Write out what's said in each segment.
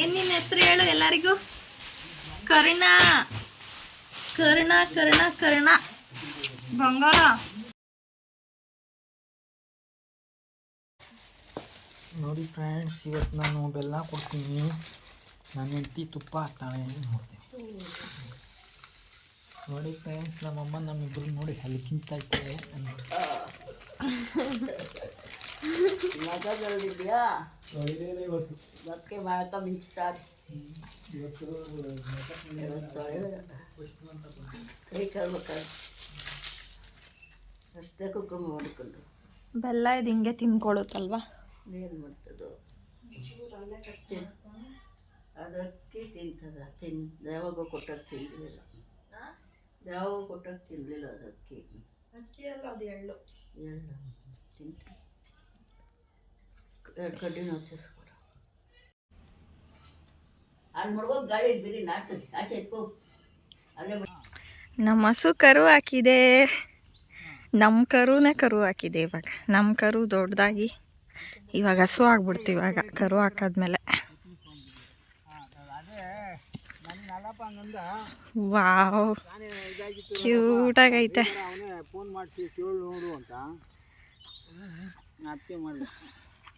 ಏನ್ ನಿನ್ನ ಹೆಸರು ಹೇಳು ಎಲ್ಲರಿಗೂ? ಕರ್ಣ. ಕರ್ಣ ಕರ್ಣ ಕರ್ಣ. ಬಂಗಾರ. ನೋಡಿ ಫ್ರೆಂಡ್ಸ್ ಇವತ್ತು ನಾನು ಬೆಲ್ಲ ಕೊಡ್ತೀನಿ. ನನ್ನ ಹೆಂಡತಿ ತುಪ್ಪ ಹಾಕ್ತಾಳೆ ನೋಡ್ತೀನಿ. ನೋಡಿ ಫ್ರೆಂಡ್ಸ್ ನಮ್ಮಮ್ಮ ನಮ್ಮಿಬ್ರು ನೋಡಿ ಹಲಿಕಿಂತೈತೆ ಮಗದಲ್ಲಿದೆಯಾ ಇವತ್ತು ಅದಕ್ಕೆ ಮಾಡ್ಕ ಮಿಂಚ್ತಾರೆ ಇವತ್ತು ಕೈ ಕಳ್ಬೇಕಾದ್ರೆ. ಅಷ್ಟೇ ಕುಕ್ಕರ್ ಮಾಡಿಕೊಂಡು. ಬೆಲ್ಲ ಇದು ಹಿಂಗೆ ತಿನ್ಕೊಳುತ್ತಲ್ವಾ? ಏನು ಮಾಡ್ತದೋ? ಅಷ್ಟೇ ಅದಕ್ಕೆ ತಿಂತದ. ತಿನ್. ಯಾವಾಗ ಕೊಟ್ಟಾಗ ತಿಂದಿಲ್ಲ ಯಾವಾಗ ಕೊಟ್ಟಾಗ ತಿಂದಿಲ್ಲ ಅದಕ್ಕೆ. ಅಕ್ಕಿ ಅಲ್ಲ ಅದು ಎಳ್ಳು. ಎಳ್ಳು. ತಿಂತ ಎರಡು ಕಡ್ಡಿನ ಹಚ್ಚಿಸ್ಕೊಡ ಅಲ್ಲಿ ಮಾಡ್ಬೋದು ಗಾಳಿ ಬಿರಿ ನಾಡ್ತದೆ ಆಚೆ ಎತ್ಕೋ. ಅಲ್ಲೇ ನಮ್ಮ ಹಸು ಕರು ಹಾಕಿದೆ. ನಮ್ಮ ಕರುನೇ ಕರು ಹಾಕಿದೆ ಇವಾಗ. ನಮ್ಮ ಕರು ದೊಡ್ಡದಾಗಿ ಇವಾಗ ಹಸು ಆಗ್ಬಿಡ್ತು ಇವಾಗ ಕರು ಹಾಕಾದ್ಮೇಲೆ. ವಾವ್. ಕ್ಯೂಟಾಗೈತೆ. ಅವನೇ ಫೋನ್ ಮಾಡಿಸಿ ಕೇಳಿ ನೋಡು ಅಂತ.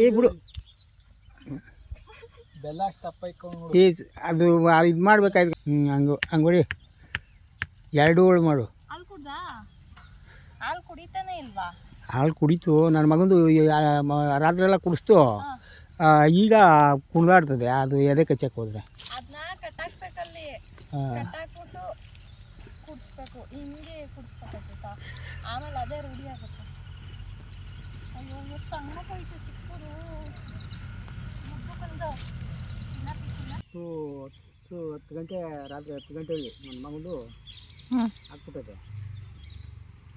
ಏ ಬಿಡು. ಬೆಲ್ಲ ತಪ್ಪ ಅದು ಇದು ಮಾಡ್ಬೇಕಾಯ್ತು. ಹ್ಞೂ ಹಂಗು ಹಂಗೊಡಿ. ಎರಡು ಹೋಳು ಮಾಡು. ಹಾಲು ಕುಡ್ದಾ? ಹಾಲು ಕುಡಿತಾನೆ ಇಲ್ವಾ? ಹಾಲು ಕುಡಿತು. ನನ್ನ ಮಗಂದು ರಾತ್ರಿ ಎಲ್ಲ ಕುಡಿಸ್ತು. ಆ, ಈಗ ಕುಣಿದಾಡ್ತದೆ ಅದು ಎದೆ ಕಚ್ಚಕ್ಕೆ ಹೋದ್ರೆ. ಹಾಂ ಕಟ್ಟಾಕ್ಬಿಟ್ಟು ಕುಡಿಸ್ಬೇಕು ಹಿಂಗೆ ಕುಡಿಸ್ಬೇಕಾಯ್ತಾ ಆಮೇಲೆ ಅದೇ ರೂಢಿ ಆಗುತ್ತೆ. ಅಯ್ಯೋ ಎಷ್ಟು ಸಣ್ಣಕ್ಕೈತೆ ಚಿಕ್ಕದು. ಚಿನ್ನ ಹತ್ತು ಹತ್ತು ಹತ್ತು ಗಂಟೆ ರಾತ್ರಿ ಹತ್ತು ಗಂಟೆಗೆ ನನ್ನ ಮಗಂದು ಹ್ಞೂ ಹಾಕ್ಬಿಟ್ಟೈತೆ.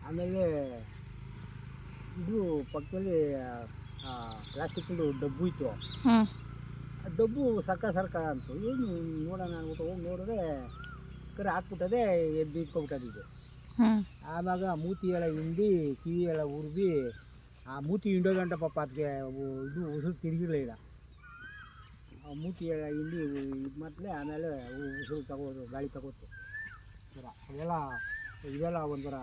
ಆಮೇಲೆ ಇದು ಪಕ್ಕದಲ್ಲಿ ಪ್ಲಾಸ್ಟಿಕ್ದು ಡಬ್ಬು ಇತ್ತು. ಆ ಡಬ್ಬು ಸರ್ಕ ಸರ್ಕ ಅಂತು. ಏನು ನೋಡೋಣ ಅನ್ಬಿಟ್ಟು ಹೋಗಿ ನೋಡಿದ್ರೆ ಕರೆ ಹಾಕ್ಬಿಟ್ಟದೆ ಎದ್ದು ಇಟ್ಕೊಬಿಟ್ಟದಿದ್ದು ಆವಾಗ ಮೂತಿ ಎಲ್ಲ ಹಿಂಡಿ ಕಿವಿ ಎಲ್ಲ ಉರ್ದು ಆ ಮೂತಿ ಹಿಂಡೋಗಂಟ ಪಾಪ ಅದಕ್ಕೆ ಇದು ಉಸಿರು ತಿರುಗಿರಲಿಲ್ಲ ಆ ಮೂತಿ ಎಲ್ಲ ಹಿಂಡಿ ಇದು ಮಾಡಲೇ ಆಮೇಲೆ ಉಸಿರು ತಗೋದು ಗಾಳಿ ತಗೋತು ಥರ ಅದೆಲ್ಲ ಇದೆಲ್ಲ ಒಂಥರ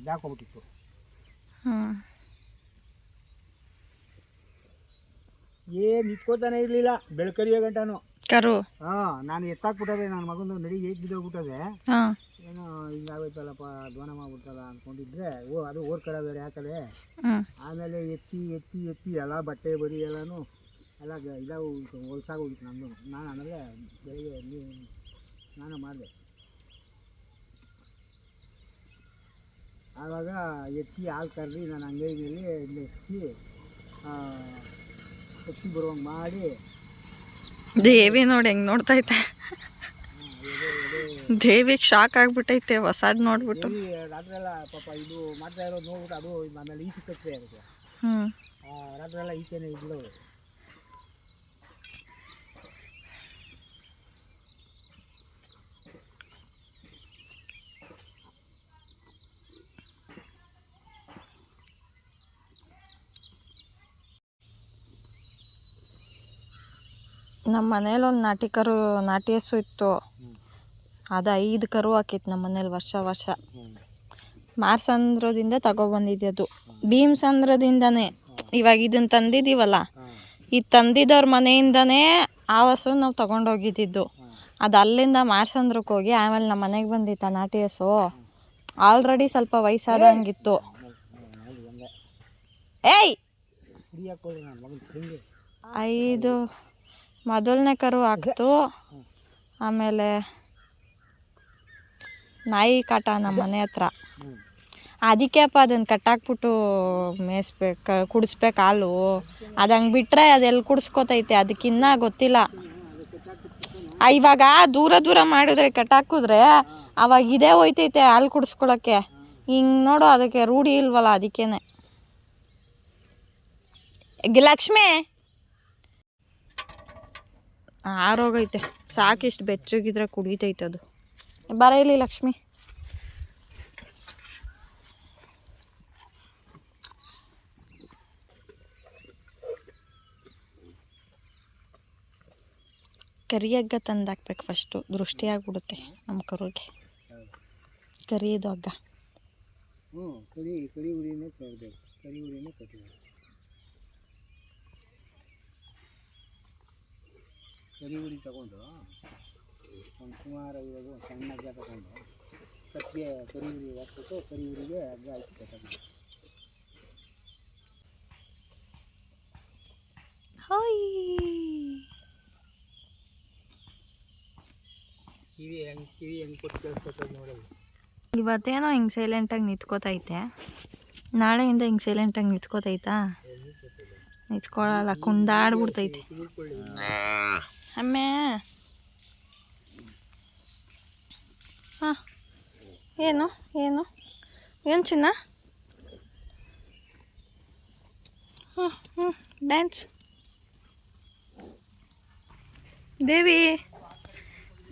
ಇದಾಕೊಂಬಿಟ್ಟಿತ್ತು ಏನು ನಿಂತ್ಕೋತಾನೆ ಇರಲಿಲ್ಲ ಬೆಳಕರಿಯೋ ಗಂಟನು. ಕರು. ಹಾಂ ನಾನು ಎತ್ತಾಕ್ಬಿಟ್ಟದೆ ನನ್ನ ಮಗಂದು ನಡಿ ಏಟ್ ಬಿದ್ದೋಗ್ಬಿಟ್ಟದೆ. ಹಾ. ಏನೋ ಹಿಂಗಾಗೋಯ್ತಲ್ಲಪ್ಪ ಧ್ವನ ಮಾಡ್ಬಿಡ್ತಲ್ಲ ಅಂದ್ಕೊಂಡಿದ್ರೆ ಓ ಅದು ಓರ್ ಕಡೆ ಬೇರೆ ಹಾಕದೆ. ಆಮೇಲೆ ಎತ್ತಿ ಎತ್ತಿ ಎತ್ತಿ ಎಲ್ಲ ಬಟ್ಟೆ ಬರಿ ಎಲ್ಲಾನು ಎಲ್ಲ ಇದಾಗಿ ಹೋಗಿತ್ತು ಹೊಲ್ಸಾಗೋಗಿತ್ತು ನಮ್ಮದು ನಾನು ಆಮೇಲೆ ಬೆಳಿಗ್ಗೆ ನೀ ಸ್ನಾನ ಮಾಡಿದೆ. ಆವಾಗ ಎತ್ತಿ ಹಾಲು ಕರ್ರಿ ನಾನು ಅಂಗೈ ಮೇಲೆ ಇಲ್ಲಿ ಎತ್ತಿ ಎತ್ತಿ ಬರುವಂಗೆ ಮಾಡಿ ದೇವಿ ನೋಡಿ ಹೆಂಗ್ ನೋಡ್ತೈತೆ ದೇವಿಗೆ ಶಾಕ್ ಆಗ್ಬಿಟ್ಟೈತೆ ಹೊಸದ್ ನೋಡ್ಬಿಟ್ಟು. ಎಲ್ಲಿ ರಾತ್ರಿ ಎಲ್ಲ ಪಾಪ ಇದು ಮಾಡ್ತಾ ಇರೋದು ನೋಡ್ಬಿಟ್ಟು ಅದು ಆಮೇಲೆ ಈಚೆ ಕಟ್ಟೆ ಅದಕ್ಕೆ ಹ್ಞೂ ಆ, ರಾತ್ರಿ ಎಲ್ಲ ಈಚೆನೇ ಇದ್ಬಿಡೋದು ನಮ್ಮ ಮನೇಲಿ ಒಂದು ನಾಟಿ ಕರು, ನಾಟಿ ಹಸು ಇತ್ತು. ಅದು ಐದು ಕರು ಹಾಕಿತ್ತು ನಮ್ಮ ಮನೇಲಿ ವರ್ಷ ವರ್ಷ. ಮಾರ್ಸಂದ್ರದಿಂದ ತಗೊಬಂದಿದ್ದೆ ಅದು ಭೀಮಸಂದ್ರದಿಂದನೇ. ಇವಾಗ ಇದನ್ನ ತಂದಿದ್ದೀವಲ್ಲ ಈ ತಂದಿದ್ದವ್ರ ಮನೆಯಿಂದನೇ ಆ ಹಸು ನಾವು ತಗೊಂಡೋಗಿದ್ದಿದ್ದು. ಅದು ಅಲ್ಲಿಂದ ಮಾರ್ಸಂದ್ರಕ್ಕೆ ಹೋಗಿ ಆಮೇಲೆ ನಮ್ಮ ಮನೆಗೆ ಬಂದಿತ್ತ ನಾಟಿ ಹಸು. ಆಲ್ರೆಡಿ ಸ್ವಲ್ಪ ವಯಸ್ಸಾದಂಗಿತ್ತು. ಏಯ್! ಕುಡಿಯಕ್ಕೆ ಹೋದ್ರೆ ನನ್ನ ಮಗನ ಹಿಂಗೆ ಐದು ಮೊದಲನೇ ಕರು ಹಾಕ್ತು ಆಮೇಲೆ ನಾಯಿ ಕಾಟ ನಮ್ಮ ಮನೆ ಹತ್ರ. ಅದಕ್ಕೆಪ್ಪ ಅದನ್ನು ಕಟ್ಟಾಕ್ಬಿಟ್ಟು ಮೇಯಿಸ್ಬೇಕು ಕುಡಿಸ್ಬೇಕು ಹಾಲು. ಅದು ಹಂಗೆ ಬಿಟ್ಟರೆ ಅದೆಲ್ಲಿ ಕುಡಿಸ್ಕೊತೈತೆ? ಅದಕ್ಕಿನ್ನ ಗೊತ್ತಿಲ್ಲ. ಇವಾಗ ದೂರ ದೂರ ಮಾಡಿದ್ರೆ ಕಟ್ಟಾಕಿದ್ರೆ ಅವಾಗ ಇದೇ ಹೋಯ್ತೈತೆ ಹಾಲು ಕುಡಿಸ್ಕೊಳಕ್ಕೆ. ಹಿಂಗೆ ನೋಡು ಅದಕ್ಕೆ ರೂಢಿ ಇಲ್ವಲ್ಲ ಅದಕ್ಕೇನೆ. ಲಕ್ಷ್ಮಿ? ಆರೋಗೈತೆ ಸಾಕಿಷ್ಟು ಬೆಚ್ಚಗಿದ್ರೆ ಕುಡಿತೈತೆ ಅದು. ಬರ ಇಲ್ಲಿ ಲಕ್ಷ್ಮಿ. ಕರಿಯಗ್ಗ ತಂದು ಹಾಕ್ಬೇಕು ಫಸ್ಟು ದೃಷ್ಟಿ ಆಗ್ಬಿಡುತ್ತೆ ನಮ್ಮ ಕರುಗೆ. ಕರಿಯದು ಹಗ್ಗ. ಹ್ಞೂ ಕರಿ ಕರಿ ಉರಿನೇ ಕರಿ ಉರಿನೇ ಕಟ್ಟಬೇಕು ಉರಿ ತಗೊಂಡು ಒಂದು ಸುಮಾರು ಇವಾಗ ಸಣ್ಣ ಹಗ್ಗ ತಗೊಂಡು ಕಟ್ಟಿಗೆ ಕರಿ ಉರಿ ಹಾಕ್ಬಿಟ್ಟು ಕರಿ ಉರಿಗೆ ಹಗ್ಗ ಹಾಕಿ ಕಟ್ಟಬೇಕು ಹಾಯ್! ಕಿವಿ ಹೆಂಗೆ ಕಿವಿ ಹೆಂಗೆ ಕೊಟ್ಟು ಕೇಳಿಸ್ತದೆ ನೋಡೋದು ಇವತ್ತೇನೋ ಹಿಂಗೆ ಸೈಲೆಂಟಾಗಿ ನಿಂತ್ಕೋತೈತೆ. ನಾಳೆಯಿಂದ ಹಿಂಗೆ ಸೈಲೆಂಟಾಗಿ ನಿಂತ್ಕೋತೈತಾ? ನಿಂತ್ಕೊಳ್ಳಲ್ಲ ಕುಂದಾಡ್ಬಿಡ್ತೈತೆ. ಅಮ್ಮೆ. ಹಾಂ. ಏನು? ಏನು? ಏನು ಚಿನ್ನ? ಹ್ಞೂ ಹ್ಞೂ ಡ್ಯಾನ್ಸ್ ದೇವಿ,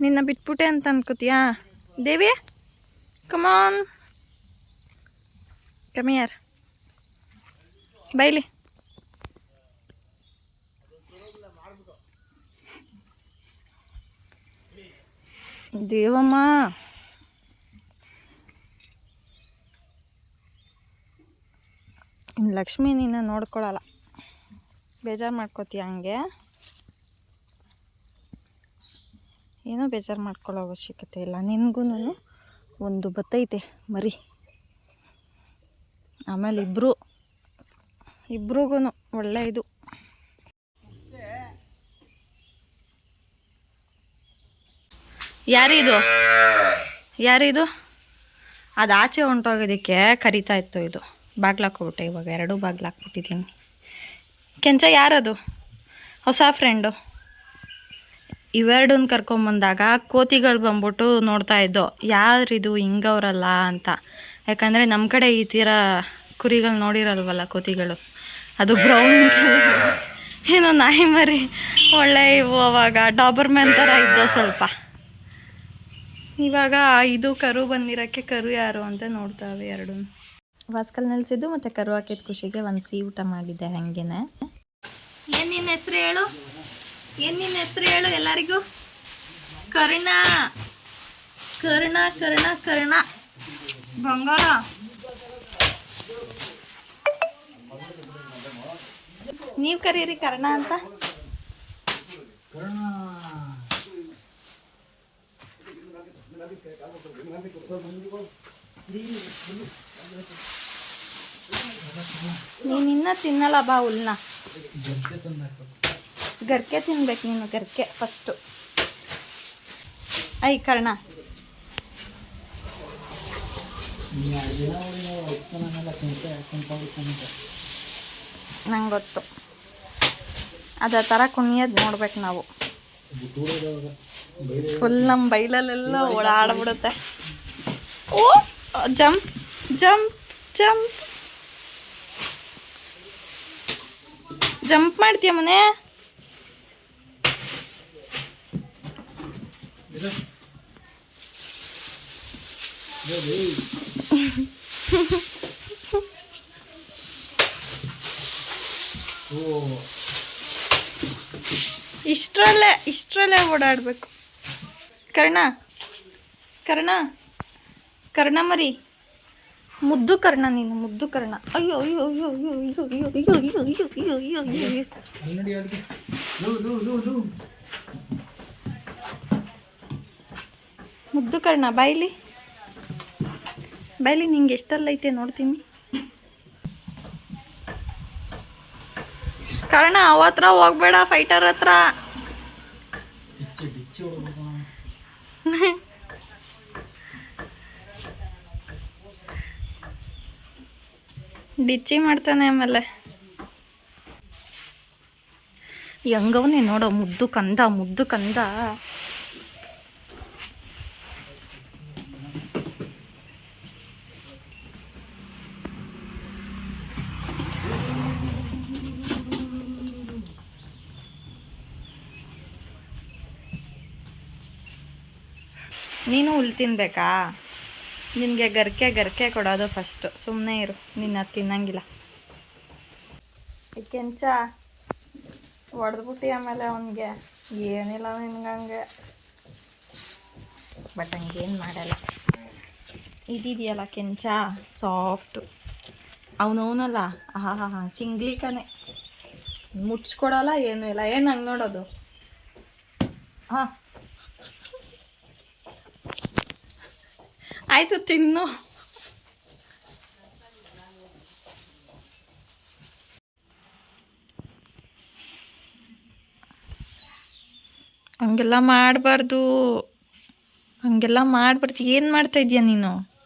ನಿನ್ನ ಬಿಟ್ಬಿಟ್ಟೆ ಅಂತ ಅನ್ಕೋತೀಯಾ? ದೇವಿ ಕಮಾನ್ ಕಮಿಯರ್ ಬೈಲಿ. ದೇವಮ್ಮ. ಇನ್ನು ಲಕ್ಷ್ಮಿ ನೀನು ನೋಡ್ಕೊಳಲ್ಲ. ಬೇಜಾರು ಮಾಡ್ಕೋತೀಯ ಹಂಗೆ? ಏನೂ ಬೇಜಾರು ಮಾಡ್ಕೊಳ್ಳೋ ಅವಶ್ಯಕತೆ ಇಲ್ಲ. ನಿನಗೂ ಒಂದು ಬತ್ತೈತೆ, ಮರಿ. ಆಮೇಲೆ ಇಬ್ಬರು ಇಬ್ರಿಗೂ ಒಳ್ಳೆ ಯಾರಿದು? ಯಾರಿದು? ಅದು ಆಚೆ ಹೊಂಟೋಗೋದಕ್ಕೆ ಕರಿತಾ ಇತ್ತು ಇದು. ಬಾಗ್ಲಾಕ್ಬಿಟ್ಟೆ ಇವಾಗ, ಎರಡೂ ಬಾಗ್ಲಾಕ್ಬಿಟ್ಟಿದ್ದೀನಿ. ಕೆಂಚ ಯಾರದು? ಹೊಸ ಫ್ರೆಂಡು ಇವೆರಡನ್ನ ಕರ್ಕೊಂಬಂದಾಗ ಕೋತಿಗಳು ಬಂದ್ಬಿಟ್ಟು ನೋಡ್ತಾ ಇದ್ದೋ, ಯಾರಿದು ಹಿಂಗವ್ರಲ್ಲ ಅಂತ. ಯಾಕಂದರೆ ನಮ್ಮ ಕಡೆ ಈ ಥರ ಕುರಿಗಳು ನೋಡಿರಲ್ವಲ್ಲ ಕೋತಿಗಳು? ಅದು ಬ್ರೌನ್ ಏನೋ ನಾಯಿ ಮರಿ. ಒಳ್ಳೆ ಇವು ಅವಾಗ ಡಾಬರ್ಮ್ಯಾನ್ ಥರ ಇದ್ದೋ ಸ್ವಲ್ಪ. ಇವಾಗ ಇದು ಕರು ಬಂದಿರೋಕ್ಕೆ ಕರು ಯಾರು ಅಂತ ನೋಡ್ತಾವೆ ಎರಡು ವಾಸ್ಕಲ್ ನೆಲೆಸಿದ್ದು ಮತ್ತು ಕರು ಹಾಕಿದ ಖುಷಿಗೆ ಒಂದು ಸಿಹಿ ಊಟ ಮಾಡಿದ್ದೆ ಹಾಗೇನೆ. ಏನು ನಿನ್ನ ಹೆಸ್ರು ಹೇಳು? ಏನು ನಿನ್ನ ಹೆಸ್ರು ಹೇಳು ಎಲ್ಲರಿಗೂ? ಕರ್ಣ. ಕರ್ಣ ಕರ್ಣ ಕರ್ಣ. ಬಂಗಾರ. ನೀವು ಕರೀರಿ ಕರ್ಣ ಅಂತ. ನೀನು ಇನ್ನ ತಿನ್ನಲ್ಲ ಬಾ ಹುಲ್ನ ಗರ್ಕೆ ತಿನ್ಬೇಕು ನೀನು, ಗರ್ಕೆ ಫಸ್ಟು ಐ ಕರ್ಣ. ನಂಗೆ ಗೊತ್ತು ಅದೇ ಥರ ಕುಣಿಯೋದು ನೋಡ್ಬೇಕು ನಾವು. ಫುಲ್ ನಮ್ಮ ಬೈಲಲ್ಲೆಲ್ಲ ಓಡಾಡ್ಬಿಡುತ್ತೆ. ಓ ಜಂಪ್ ಜಂಪ್ ಜಂಪ್. ಜಂಪ್ ಮಾಡ್ತೀಯ ಮನೆ? ಇಷ್ಟರಲ್ಲೇ ಇಷ್ಟರಲ್ಲೇ ಓಡಾಡಬೇಕು ಕರ್ಣ ಕರ್ಣ ಕರ್ಣ ಮರಿ ಮುದ್ದು ಕರ್ಣ ನೀನು ಮುದ್ದು ಕರ್ಣ ಅಯ್ಯೋ ಅಯ್ಯೋ ಅಯ್ಯೋ ಅಯ್ಯೋ ಅಯ್ಯೋ ಅಯ್ಯೋ ಅಯ್ಯೋ ಅಯ್ಯೋ ಅಯ್ಯೋ ಅಯ್ಯೋ ಅಯ್ಯೋ ಅಯ್ಯೋ ಮುದ್ದು ಕರ್ಣ ಬಾಯ್ಲಿ ಬಾಯ್ಲಿ ನಿಂಗೆ ಎಷ್ಟಲ್ಲೈತೆ ನೋಡ್ತೀನಿ ಕರ್ಣ ಅವ ಹತ್ರ ಹೋಗ್ಬೇಡ ಫೈಟರ್ ಹತ್ರ. ಡಿಚ್ಚಿ ಮಾಡ್ತಾನೆ ಆಮೇಲೆ. ಹೆಂಗವನೇ ನೋಡೋ, ಮುದ್ದು ಕಂದ ಮುದ್ದು ಕಂದ. ನೀನು ಹುಲ್ ತಿನ್ಬೇಕಾ? ನಿನಗೆ ಗರ್ಕೆ ಗರ್ಕೆ ಕೊಡೋದು ಫಸ್ಟು ಸುಮ್ಮನೆ ಇರು, ನಿನ್ನ ತಿನ್ನಂಗಿಲ್ಲ. ಕೆಂಚ ಹೊಡೆದ್ಬಿಟ್ಟು ಆಮೇಲೆ ಅವನಿಗೆ. ಏನಿಲ್ಲ ನಿನ್ಗಂಗೆ ಬಟ್ ಹಂಗೇನು ಮಾಡಲ್ಲ. ಇದಿದೆಯಲ್ಲ ಕೆಂಚ? ಸಾಫ್ಟು ಅವನವನಲ್ಲ ಹಾ ಹಾ ಹಾಂ ಸಿಂಗ್ಲಿಕನೇ. ಮುಚ್ಕೊಡಲ್ಲ, ಏನೂ ಇಲ್ಲ. ಏನು ಹಂಗೆ ನೋಡೋದು? ಹಾಂ. ಆಯಿತು ತಿನ್ನು. ಹಂಗೆಲ್ಲ ಮಾಡಬಾರ್ದು. ಹಂಗೆಲ್ಲ ಮಾಡಬಾರ್ದು. ಏನು ಮಾಡ್ತಾ ಇದೆಯಾ ನೀನು?